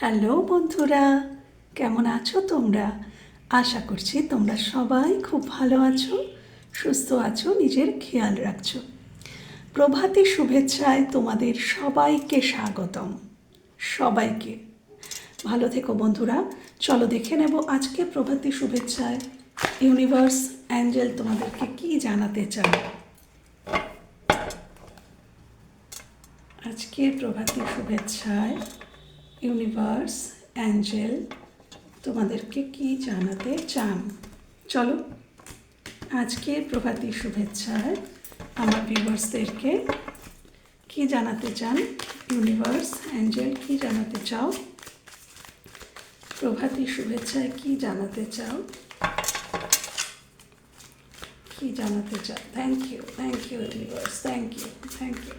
Hello বন্ধুরা, কেমন আছো তোমরা? আশা করছি তোমরা সবাই খুব ভালো আছো, সুস্থ আছো, নিজের খেয়াল রাখছো। প্রভাতী শুভেচ্ছায় তোমাদের সবাইকে স্বাগতম। সবাইকে। ভালো থেকো বন্ধুরা, চলো দেখে নেব আজকে প্রভাতী শুভেচ্ছায় ইউনিভার্স অ্যাঞ্জেল তোমাদেরকে কি জানাতে চায়। আজকের প্রভাতী শুভেচ্ছায় ইউনিভার্স, অ্যাঞ্জেল, তোমাদেরকে কি জানাতে চান? চলো, আজকে প্রভাতী শুভেচ্ছায় আমার ভিউয়ার্সদেরকে কি জানাতে চান? ইউনিভার্স, অ্যাঞ্জেল, কি জানাতে চাও? প্রভাতী শুভেচ্ছায় কি জানাতে চাও? কি জানাতে চাও? Thank you thank you universe thank you thank you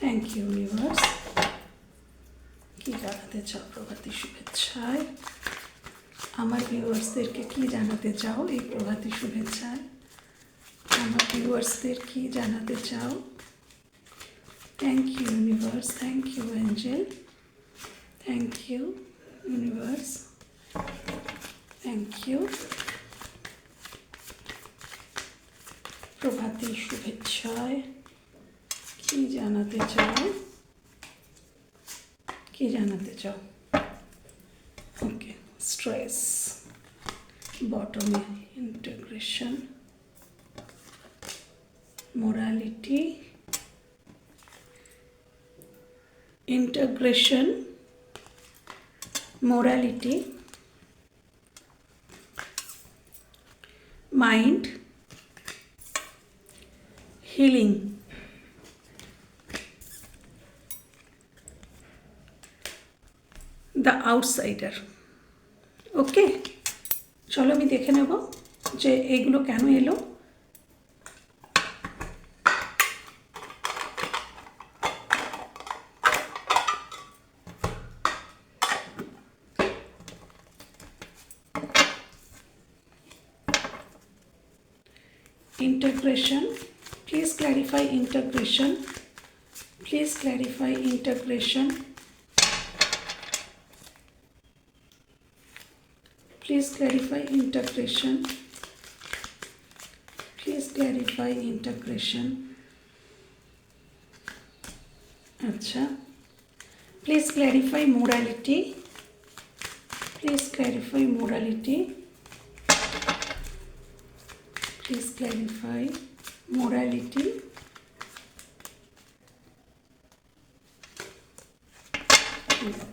thank you universe কি জানাতে চাও প্রভাতী শুভেচ্ছায়? আমার ভিউয়ার্সদেরকে কি জানাতে চাও এই প্রভাতী শুভেচ্ছায়? আমার ভিউয়ার্সদের কি জানাতে চাও? Thank you universe thank you angel thank you universe thank you প্রভাতী শুভেচ্ছায় কি জানাতে চাও? কি জানাতে চাও okay stress বটমে integration morality integration morality mind healing একটা আউটসাইডার ওকে চলো আমি দেখে নেব যে এগুলো কেন এলো। Integration please clarify integration please clarify integration please clarify integration please clarify integration acha. Please clarify morality. Please clarify morality. Please clarify morality.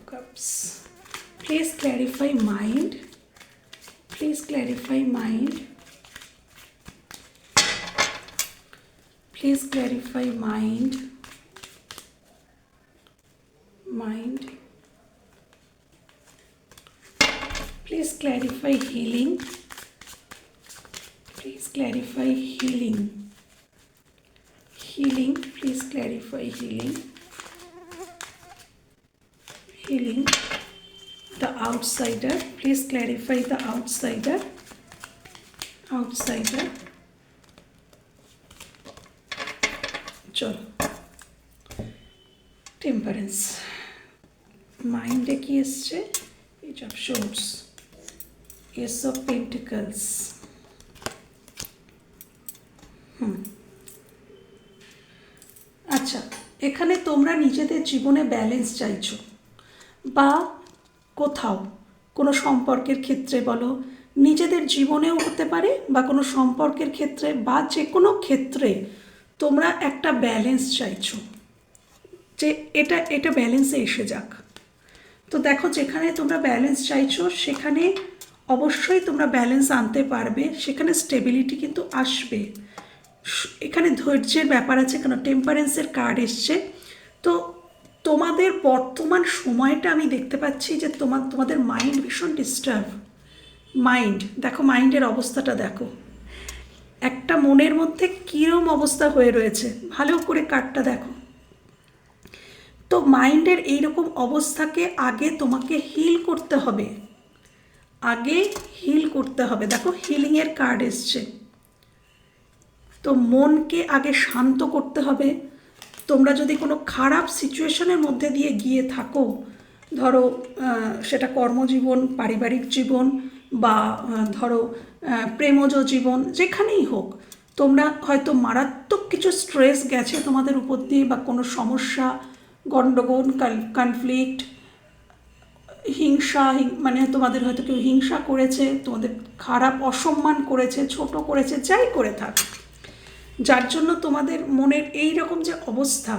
Cups. Please clarify mind please clarify mind please clarify mind. Mind. Please clarify healing. Please clarify healing. Healing. Please clarify healing. Healing the outsider. Please clarify the outsider. Outsider. চলো temperance মাইন্ডে কি এসছে page of swords ace of pentacles আচ্ছা এখানে তোমরা নিজেদের জীবনে balance চাইছো। বা কোথাও কোনো সম্পর্কের ক্ষেত্রে বলো, নিজেদের জীবনেও হতে পারে বা কোনো সম্পর্কের ক্ষেত্রে বা যে কোনো ক্ষেত্রে তোমরা একটা ব্যালেন্স চাইছো। যে এটা এটা ব্যালেন্সে এসে যাক। তো দেখো যেখানে তোমরা ব্যালেন্স চাইছো, সেখানে অবশ্যই তোমরা ব্যালেন্স আনতে পারবে, সেখানে স্টেবিলিটি কিন্তু আসবে। এখানে ধৈর্যের ব্যাপার আছে কেন? টেম্পারেন্সের কার্ড এসছে। তো তোমাদের বর্তমান সময়টা আমি দেখতে পাচ্ছি যে তোমার তোমাদের মাইন্ড ভীষণ ডিস্টার্ব মাইন্ড দেখো মাইন্ডের অবস্থাটা দেখো। একটা মনের মধ্যে কীরম অবস্থা হয়ে রয়েছে, ভালো করে কার্ডটা দেখো। তো মাইন্ডের এইরকম অবস্থাকে আগে তোমাকে হিল করতে হবে। আগে হিল করতে হবে। দেখো হিলিংয়ের কার্ড এসছে। তো মনকে আগে শান্ত করতে হবে। তোমরা যদি কোনো খারাপ সিচুয়েশনের মধ্যে দিয়ে গিয়ে থাকো, ধরো সেটা কর্মজীবন, পারিবারিক জীবন বা ধরো প্রেমজ জীবন, যেখানেই হোক, তোমরা হয়তো মারাত্মক কিছু স্ট্রেস গেছে তোমাদের উপর দিয়ে বা কোনো সমস্যা গণ্ডগোল কনফ্লিক্ট হিংসা মানে তোমাদের হয়তো কেউ হিংসা করেছে, তোমাদের খারাপ, অসম্মান করেছে, ছোট করেছে, যাই করে থাক। যার জন্য তোমাদের মনের এই রকম যে অবস্থা,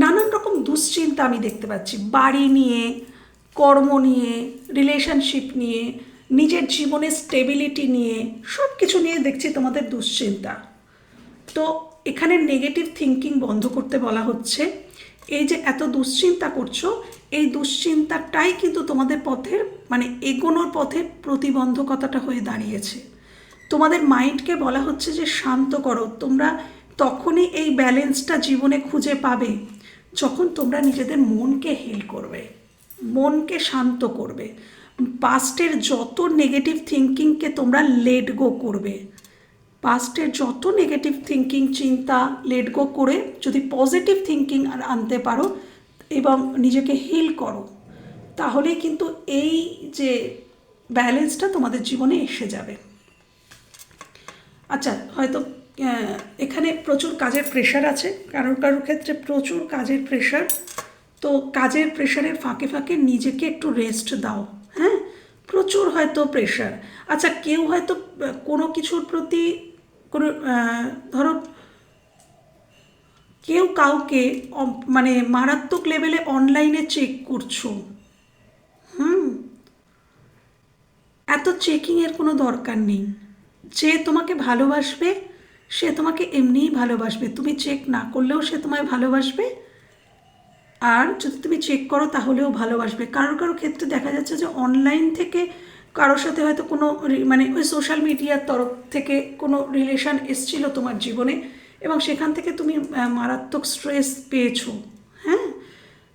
নানান রকম দুশ্চিন্তা আমি দেখতে পাচ্ছি। বাড়ি নিয়ে, কর্ম নিয়ে রিলেশনশিপ নিয়ে, নিজের জীবনের স্টেবিলিটি নিয়ে সব কিছু নিয়ে দেখছি তোমাদের দুশ্চিন্তা। তো এখানে নেগেটিভ থিঙ্কিং বন্ধ করতে বলা হচ্ছে। এই যে এত দুশ্চিন্তা করছ, এই দুশ্চিন্তাটাই কিন্তু তোমাদের পথের মানে এগোনোর পথে প্রতিবন্ধকতাটা হয়ে দাঁড়িয়েছে। তোমাদের মাইন্ডকে বলা হচ্ছে যে শান্ত করো। তোমরা তখনই এই ব্যালেন্সটা জীবনে খুঁজে পাবে যখন তোমরা নিজেদের মনকে হিল করবে, মনকে শান্ত করবে। পাস্টের যত নেগেটিভ থিঙ্কিংকে তোমরা লেট গো করবে পাস্টের যত নেগেটিভ থিঙ্কিং চিন্তা লেট গো করে যদি পজিটিভ থিঙ্কিং আর আনতে পারো এবং নিজেকে হিল করো, তাহলেই কিন্তু এই যে ব্যালেন্সটা তোমাদের জীবনে এসে যাবে। আচ্ছা হয়তো এখানে প্রচুর কাজের প্রেশার আছে। কারোর কারোর ক্ষেত্রে প্রচুর কাজের প্রেশার তো কাজের প্রেশারের ফাঁকে ফাঁকে নিজেকে একটু রেস্ট দাও হ্যাঁ? প্রচুর হয়তো প্রেশার আচ্ছা কেউ হয়তো কোনো কিছুর প্রতি কোনো ধরো, কেউ কাউকে মানে মারাত্মক লেভেলে অনলাইনে চেক করছ, হুম? এত চেকিংয়ের কোনো দরকার নেই। যে তোমাকে ভালোবাসবে, সে তোমাকে এমনিই ভালোবাসবে। তুমি চেক না করলেও সে তোমায় ভালোবাসবে। আর যদি তুমি চেক করো, তাহলেও ভালোবাসবে। কারোর কারোর ক্ষেত্রে দেখা যাচ্ছে যে অনলাইন থেকে কারোর সাথে হয়তো কোনো মানে ওই সোশ্যাল মিডিয়ার তরফ থেকে কোনো রিলেশন এসছিল তোমার জীবনে এবং সেখান থেকে তুমি মারাত্মক স্ট্রেস পেয়েছ। হ্যাঁ?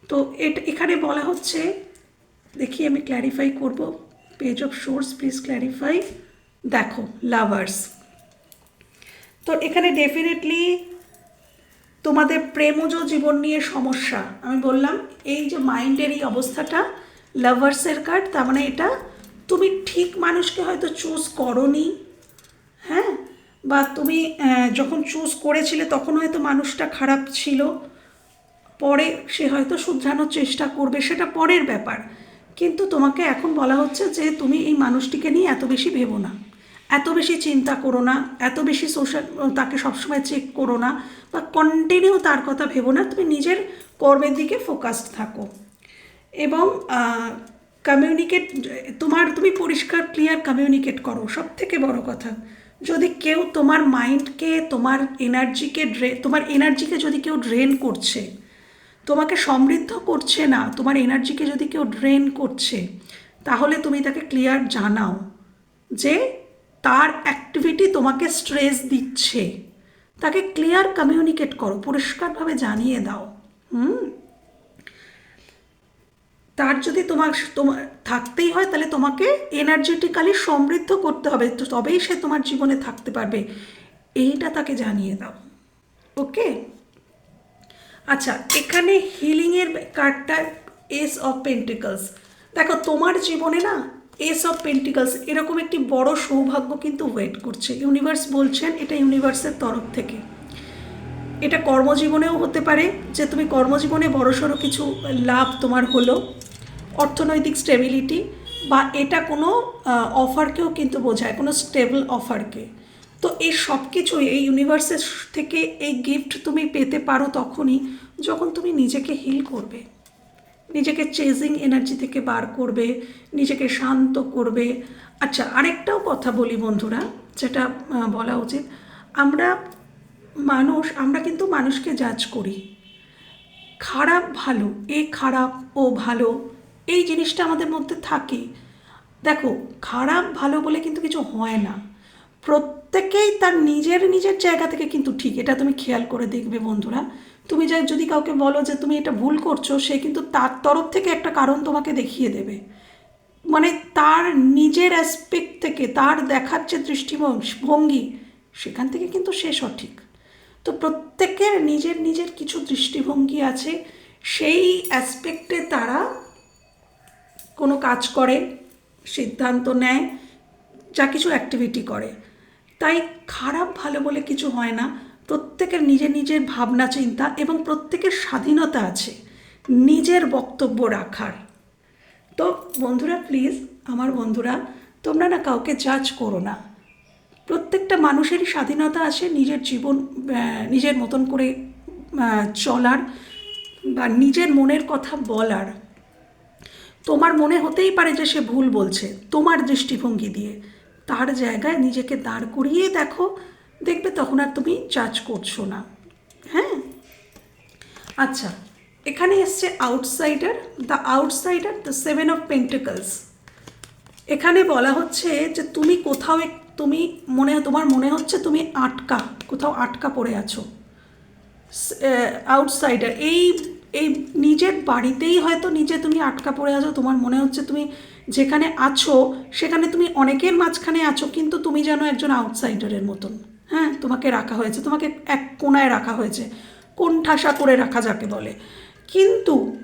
তো এটা, এখানে বলা হচ্ছে, দেখি আমি ক্ল্যারিফাই করব। Page of swords please clarify দেখো লাভার্স তো এখানে ডেফিনেটলি তোমাদের প্রেমজ জীবন নিয়ে সমস্যা। আমি বললাম, এই যে মাইন্ডের এই অবস্থাটা লাভার্সের কার্ড তার মানে এটা তুমি ঠিক মানুষকে হয়তো চুজ করনি হ্যাঁ? বা তুমি যখন চুজ করেছিলে, তখন হয়তো মানুষটা খারাপ ছিল, পরে সে হয়তো শুধরানোর চেষ্টা করবে, সেটা পরের ব্যাপার। কিন্তু তোমাকে এখন বলা হচ্ছে যে তুমি এই মানুষটিকে নিয়ে এত বেশি ভেবো না। এত বেশি চিন্তা করো না, এত বেশি সোশ্যাল তাকে সবসময় চেক করো না, বা কন্টিনিউ তার কথা ভেবো না, তুমি নিজের কর্মের দিকে ফোকাসড থাকো। এবং কমিউনিকেট তোমার, তুমি পরিষ্কার ক্লিয়ার কমিউনিকেট করো সব থেকে বড় কথা। যদি কেউ তোমার মাইন্ডকে তোমার এনার্জিকে ড্রে তোমার এনার্জিকে যদি কেউ ড্রেন করছে, তোমাকে সমৃদ্ধ করছে না, তোমার এনার্জিকে যদি কেউ ড্রেন করছে, তাহলে তুমি তাকে ক্লিয়ার জানাও যে তার অ্যাক্টিভিটি তোমাকে স্ট্রেস দিচ্ছে। তাকে ক্লিয়ার কমিউনিকেট করো, পরিষ্কারভাবে জানিয়ে দাও। হুম? তার যদি তোমার তোমার, থাকতেই হয় তাহলে তোমাকে এনার্জেটিক্যালি সমৃদ্ধ করতে হবে তবেই সে তোমার জীবনে থাকতে পারবে। এইটা তাকে জানিয়ে দাও। ওকে? আচ্ছা এখানে হিলিংয়ের কার্ডটা এস অফ পেন্টিকলস দেখো, তোমার জীবনে না এস অফ পেন্টিকলস এরকম একটি বড় সৌভাগ্য কিন্তু ওয়েট করছে। ইউনিভার্স বলছেন এটা ইউনিভার্সের তরফ থেকে। এটা কর্মজীবনেও হতে পারে, যে তুমি কর্মজীবনে বড়সড় কিছু লাভ তোমার হলো, অর্থনৈতিক স্টেবিলিটি বা এটা কোনো অফারকেও কিন্তু বোঝায়, কোনো স্টেবল অফারকে তো এই সব কিছুই এই ইউনিভার্সের থেকে এই গিফট তুমি পেতে পারো তখনই, যখন তুমি নিজেকে হিল করবে। নিজেকে চেজিং এনার্জি থেকে বার করবে, নিজেকে শান্ত করবে। আচ্ছা আরেকটাও কথা বলি বন্ধুরা, যেটা বলা উচিত। আমরা মানুষ, আমরা কিন্তু মানুষকে জাজ করি। খারাপ ভালো, এ খারাপ, ও ভালো, এই জিনিসটা আমাদের মধ্যে থাকে। দেখো, খারাপ ভালো বলে কিন্তু কিছু হয় না। প্রত্যেকেই তার নিজের নিজের জায়গা থেকে কিন্তু ঠিক, এটা তুমি খেয়াল করে দেখবে বন্ধুরা। তুমি যা, যদি কাউকে বলো যে তুমি এটা ভুল করছ, সে কিন্তু তার তরফ থেকে একটা কারণ তোমাকে দেখিয়ে দেবে। মানে তার নিজের অ্যাসপেক্ট থেকে, তার দেখার যে দৃষ্টিভঙ্গি সেখান থেকে কিন্তু সে সঠিক। তো প্রত্যেকের নিজের নিজের কিছু দৃষ্টিভঙ্গি আছে, সেই অ্যাসপেক্টে তারা কোনো কাজ করে, সিদ্ধান্ত নেয়, যা কিছু অ্যাক্টিভিটি করে। তাই খারাপ ভালো বলে কিছু হয় না। প্রত্যেকের নিজের নিজের ভাবনা, চিন্তা এবং প্রত্যেকের স্বাধীনতা আছে। নিজের বক্তব্য রাখার। তো বন্ধুরা প্লিজ আমার বন্ধুরা, তোমরা না কাউকে জাজ করো না। প্রত্যেকটা মানুষেরই স্বাধীনতা আছে নিজের জীবন নিজের মতন করে চলার বা নিজের মনের কথা বলার। তোমার মনে হতেই পারে যে সে ভুল বলছে, তোমার দৃষ্টিভঙ্গি দিয়ে। তার জায়গায় নিজেকে দাঁড় করিয়ে দেখো, দেখবে তখন আর তুমি জাজ করছ না। হ্যাঁ? আচ্ছা এখানে এসছে outsider the outsider the seven of pentacles এখানে বলা হচ্ছে যে তুমি কোথাও তুমি মনে, তোমার মনে হচ্ছে তুমি আটকা, কোথাও আটকা পড়ে আছো। আউটসাইডার এই এই নিজের বাড়িতেই হয়তো নিজে তুমি আটকা পড়ে আছো, তোমার মনে হচ্ছে তুমি যেখানে আছো, সেখানে তুমি অনেকের মাঝখানে আছো, কিন্তু তুমি যেন একজন আউটসাইডারের মতন। হ্যাঁ তোমাকে রাখা হয়েছে, তোমাকে এক কোনায় রাখা হয়েছে। কোন ঠাসা করে রাখা যাকে বলে। কিন্তু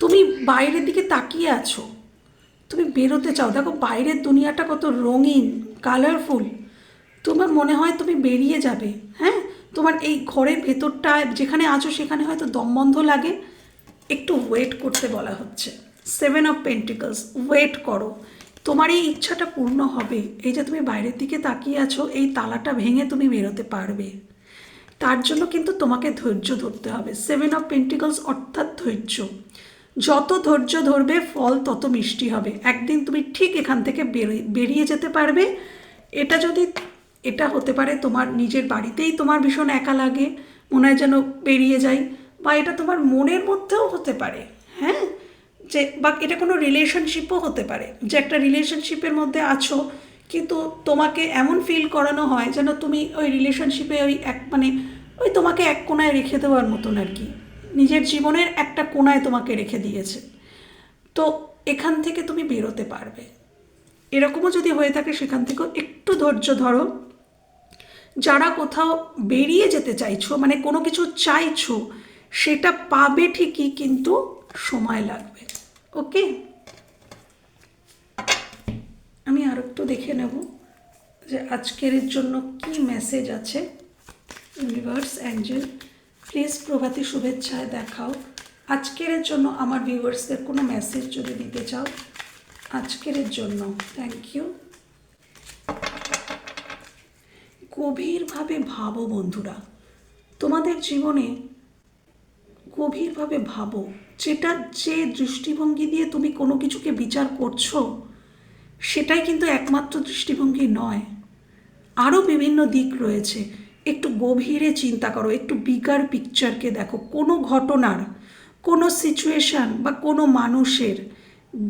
তুমি বাইরের দিকে তাকিয়ে আছো। তুমি বেরোতে চাও। দেখো, বাইরের দুনিয়াটা কত রঙিন কালারফুল তোমার মনে হয় তুমি বেরিয়ে যাবে। হ্যাঁ তোমার এই ঘরের ভেতরটা যেখানে আছো, সেখানে হয়তো দমবন্ধ লাগে। একটু ওয়েট করতে বলা হচ্ছে। সেভেন অফ পেন্টিকলস ওয়েট করো। তোমার এই ইচ্ছাটা পূর্ণ হবে। এই যে তুমি বাইরের দিকে তাকিয়ে আছো, এই তালাটা ভেঙে তুমি বেরোতে পারবে। তার জন্য কিন্তু তোমাকে ধৈর্য ধরতে হবে। সেভেন অফ পেন্টিকলস অর্থাৎ ধৈর্য। যত ধৈর্য ধরবে, ফল তত মিষ্টি হবে। একদিন তুমি ঠিক এখান থেকে বেরিয়ে যেতে পারবে। এটা যদি, এটা হতে পারে তোমার নিজের বাড়িতেই তোমার ভীষণ একা লাগে, মনে হয় যেন বেরিয়ে যাই, বা এটা তোমার মনের মধ্যেও হতে পারে। হ্যাঁ? যে বা এটা কোনো রিলেশনশিপও হতে পারে। যে একটা রিলেশনশিপের মধ্যে আছো, কিন্তু তোমাকে এমন ফিল করানো হয় যেন তুমি ওই রিলেশনশিপে ওই এক মানে ওই তোমাকে এক কোনায় রেখে দেওয়ার মতন আর কি। নিজের জীবনের একটা কোনায় তোমাকে রেখে দিয়েছে। তো এখান থেকে তুমি বেরোতে পারবে। এরকমও যদি হয়ে থাকে সেখান থেকেও একটু ধৈর্য ধরো। যারা কোথাও বেরিয়ে যেতে চাইছো মানে কোনো কিছু চাইছো, সেটা পাবে ঠিকই, কিন্তু সময় লাগবে। ওকে? আমি আর একটু দেখে নেব যে আজকের জন্য কি মেসেজ আছে। ইউনিভার্স অ্যাঞ্জেল প্লিজ প্রভাতী শুভেচ্ছায় দেখাও। আজকের জন্য আমার ভিউয়ার্সদের কোনো মেসেজ যদি দিতে চাও, আজকের জন্য। থ্যাংক ইউ গভীরভাবে ভাবো বন্ধুরা। তোমাদের জীবনে গভীরভাবে ভাবো যেটা যে দৃষ্টিভঙ্গি দিয়ে তুমি কোনো কিছুকে বিচার করছ, সেটাই কিন্তু একমাত্র দৃষ্টিভঙ্গি নয়। আরও বিভিন্ন দিক রয়েছে। একটু গভীরে চিন্তা করো, একটু বিগার পিকচারকে দেখো। কোনো ঘটনার, কোনো সিচুয়েশান বা কোনো মানুষের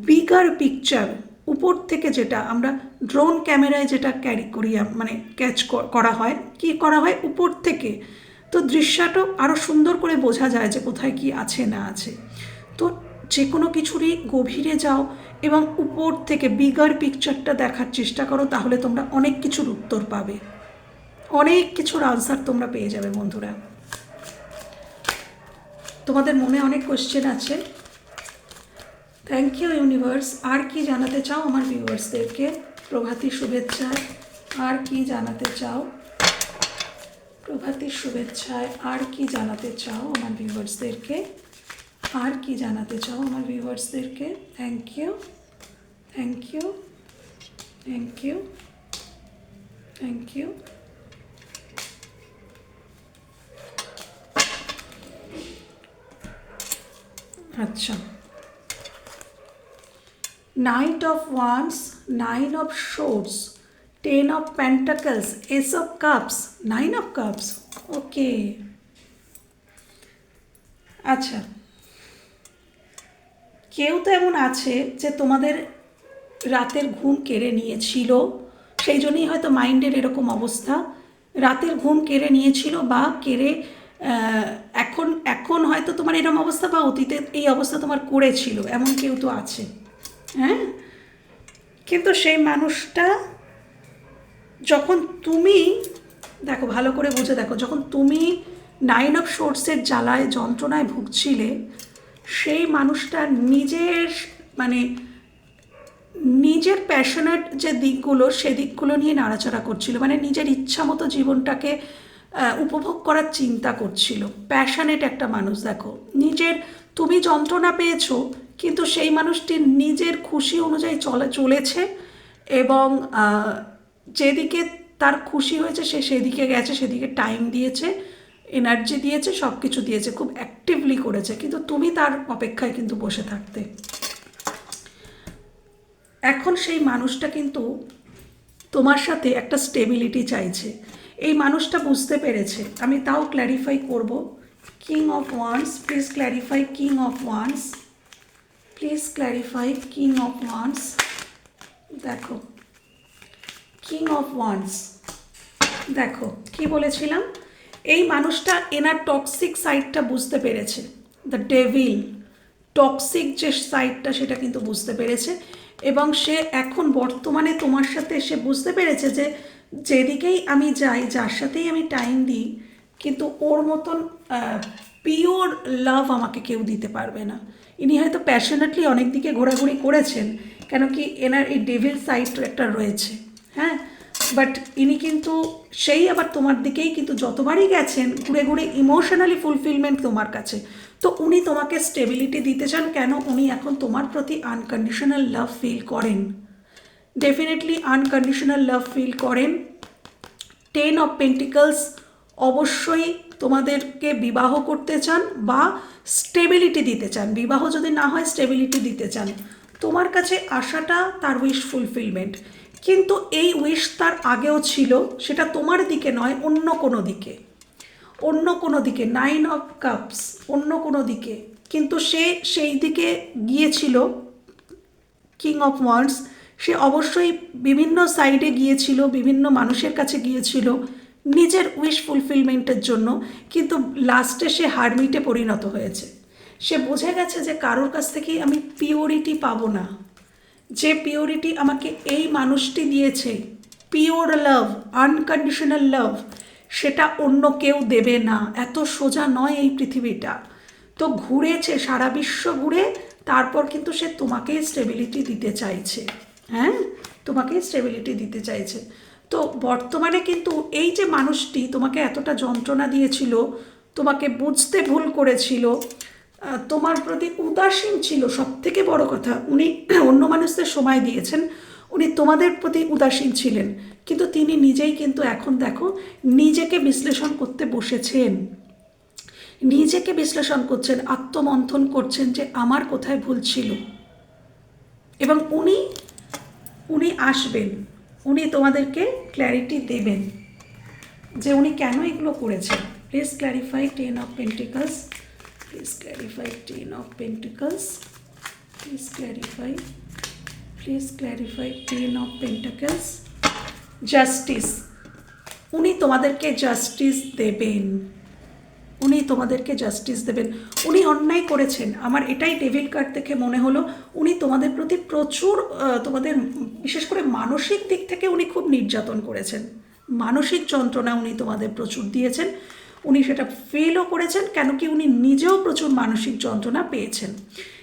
বিগার পিকচার উপর থেকে যেটা আমরা ড্রোন ক্যামেরায় যেটা ক্যারি করি মানে ক্যাচ করা হয়, কি করা হয়? উপর থেকে তো দৃশ্যটা আরও সুন্দর করে বোঝা যায় যে কোথায় কি আছে না আছে। তো যে কোনো কিছুরই গভীরে যাও এবং উপর থেকে বিগার পিকচারটা দেখার চেষ্টা করো, তাহলে তোমরা অনেক কিছুর উত্তর পাবে। অনেক কিছুর আনসার তোমরা পেয়ে যাবে বন্ধুরা। তোমাদের মনে অনেক কোশ্চেন আছে। থ্যাংক ইউ ইউনিভার্স আর কি জানাতে চাও আমার ভিউয়ার্সদেরকে প্রভাতী শুভেচ্ছায় আর কি জানাতে চাও? প্রভাতী শুভেচ্ছায় আর কি জানাতে চাও আমার ভিউয়ার্সদেরকে আর কি জানাতে চাও আমার ভিউয়ার্সদেরকে thank you thank you thank you thank you আচ্ছা। Knight of wands nine of swords ten of pentacles ace of cups nine of cups okay আচ্ছা। কেউ তো এমন আছে যে তোমাদের রাতের ঘুম কেড়ে নিয়েছিল, সেই জন্যই হয়তো মাইন্ডের এরকম অবস্থা। রাতের ঘুম কেড়ে নিয়েছিল বা কেড়ে এখন এখন হয়তো তোমার এরকম অবস্থা বা অতীতে এই অবস্থা তোমার করেছিল, এমন কেউ তো আছে। হ্যাঁ? কিন্তু সেই মানুষটা যখন তুমি, দেখো ভালো করে বুঝে দেখো, যখন তুমি নাইন অফ সোর্সের জ্বালায়, যন্ত্রণায় ভুগছিলে, সেই মানুষটা নিজের মানে নিজের প্যাশনেট যে দিকগুলো, সে দিকগুলো নিয়ে নাড়াচাড়া করছিল। মানে নিজের ইচ্ছা মতো জীবনটাকে উপভোগ করার চিন্তা করছিল। প্যাশনেট একটা মানুষ, দেখো। নিজের, তুমি যন্ত্রণা পেয়েছ, কিন্তু সেই মানুষটি নিজের খুশি অনুযায়ী চলে, চলেছে এবং যেদিকে তার খুশি হয়েছে, সে সেদিকে গেছে, সেদিকে টাইম দিয়েছে এনার্জি দিয়েছে সব কিছু দিয়েছে, খুব অ্যাক্টিভলি করেছে। কিন্তু তুমি তার অপেক্ষায় কিন্তু বসে থাকতে। এখন সেই মানুষটা কিন্তু তোমার সাথে একটা স্টেবিলিটি চাইছে। এই মানুষটা বুঝতে পেরেছে। আমি তাও ক্ল্যারিফাই করব। King of wands please clarify king of wands please clarify king of wands দেখো। কিং অফ ওয়ান্স দেখো, কি বলেছিলাম? এই মানুষটা এনার টক্সিক সাইডটা বুঝতে পেরেছে। দ্য ডেভিল টক্সিক যে সাইডটা সেটা কিন্তু বুঝতে পেরেছে। এবং সে এখন বর্তমানে তোমার সাথে সে বুঝতে পেরেছে যে, যেদিকেই আমি যাই, যার সাথেই আমি টাইম দিই, কিন্তু ওর মতন পিওর লাভ আমাকে কেউ দিতে পারবে না। ইনি হয়তো প্যাশনেটলি অনেক দিকে ঘোরাঘুরি করেছেন, কেন কি এনার এই ডেভিল সাইড একটা রয়েছে। হ্যাঁ বাট ইনি কিন্তু সেই আবার তোমার দিকেই কিন্তু যতবারই গেছেন, ঘুরে ঘুরে ইমোশনালি ফুলফিলমেন্ট তোমার কাছে। তো উনি তোমাকে স্টেবিলিটি দিতে চান কেন? উনি এখন তোমার প্রতি আনকন্ডিশনাল লাভ ফিল করেন। ডেফিনেটলি আনকন্ডিশনাল লাভ ফিল করেন। টেন অফ পেন্টিকলস অবশ্যই তোমাদেরকে বিবাহ করতে চান বা স্টেবিলিটি দিতে চান। বিবাহ যদি না হয় স্টেবিলিটি দিতে চান। তোমার কাছে আসাটা তার উইশ ফুলফিলমেন্ট কিন্তু এই উইশ তার আগেও ছিল, সেটা তোমার দিকে নয়, অন্য কোনো দিকে। অন্য কোনো দিকে নাইন অফ কাপস অন্য কোনো দিকে। কিন্তু সে সেই দিকে গিয়েছিল কিং অফ ওয়ান্ডস সে অবশ্যই বিভিন্ন সাইডে গিয়েছিল, বিভিন্ন মানুষের কাছে গিয়েছিল, নিজের উইশ ফুলফিলমেন্টের জন্য, কিন্তু লাস্টে সে হারমিটে পরিণত হয়েছে। সে বুঝে গেছে যে কারোর কাছ থেকেই আমি পিওরিটি পাবো না। যে পিওরিটি আমাকে এই মানুষটি দিয়েছে পিওর লাভ আনকন্ডিশনাল লাভ সেটা অন্য কেউ দেবে না। এত সোজা নয় এই পৃথিবীটা। তো ঘুরেছে, সারা বিশ্ব ঘুরে, তারপর কিন্তু সে তোমাকেই স্টেবিলিটি দিতে চাইছে। হ্যাঁ? তোমাকেই স্টেবিলিটি দিতে চাইছে। তো বর্তমানে কিন্তু এই যে মানুষটি তোমাকে এতটা যন্ত্রণা দিয়েছিল, তোমাকে বুঝতে ভুল করেছিল তোমার প্রতি উদাসীন ছিল সব থেকে বড় কথা, উনি অন্য মানুষদের সময় দিয়েছেন, উনি তোমাদের প্রতি উদাসীন ছিলেন, কিন্তু তিনি নিজেই কিন্তু এখন দেখো, নিজেকে বিশ্লেষণ করতে বসেছেন। নিজেকে বিশ্লেষণ করছেন, আত্মমন্থন করছেন যে আমার কোথায় ভুল ছিল। এবং উনি উনি আসবেন, উনি তোমাদেরকে ক্ল্যারিটি দেবেন যে উনি কেন এগুলো করেছেন। Please clarify ten of pentacles please clarify ten of pentacles please clarify please clarify ten of pentacles justice উনি তোমাদেরকে জাস্টিস দেবেন। উনি তোমাদেরকে জাস্টিস দেবেন। উনি অন্যায় করেছেন। আমার এটাই ডেভিল কার্ড দেখে মনে হলো, উনি তোমাদের প্রতি প্রচুর তোমাদের বিশেষ করে মানসিক দিক থেকে উনি খুব নির্যাতন করেছেন। মানসিক যন্ত্রণা উনি তোমাদের প্রচুর দিয়েছেন। উনি সেটা ফিলও করেছেন, কেন কি উনি নিজেও প্রচুর মানসিক যন্ত্রণা পেয়েছেন।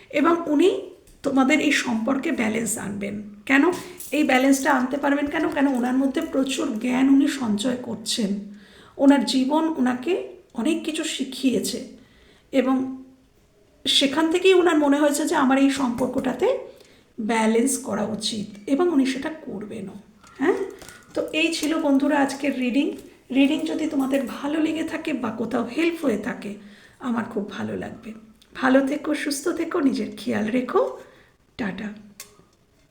এবং উনি তোমাদের এই সম্পর্কে ব্যালেন্স আনবেন। কেন? এই ব্যালেন্সটা আনতে পারবেন কেন? কেন ওনার মধ্যে প্রচুর জ্ঞান উনি সঞ্চয় করছেন। ওনার জীবন ওনাকে অনেক কিছু শিখিয়েছে। এবং সেখান থেকেই ওনার মনে হয়েছে যে আমার এই সম্পর্কটাতে ব্যালেন্স করা উচিত। এবং উনি সেটা করবেনও। হ্যাঁ? তো এই ছিল বন্ধুরা আজকের রিডিং রিডিং যদি তোমাদের ভালো লেগে থাকে বা কোথাও হেল্প হয়ে থাকে, আমার খুব ভালো লাগবে। ভালো থেকো, সুস্থ থেকো, নিজের খেয়াল রেখো। টাটা।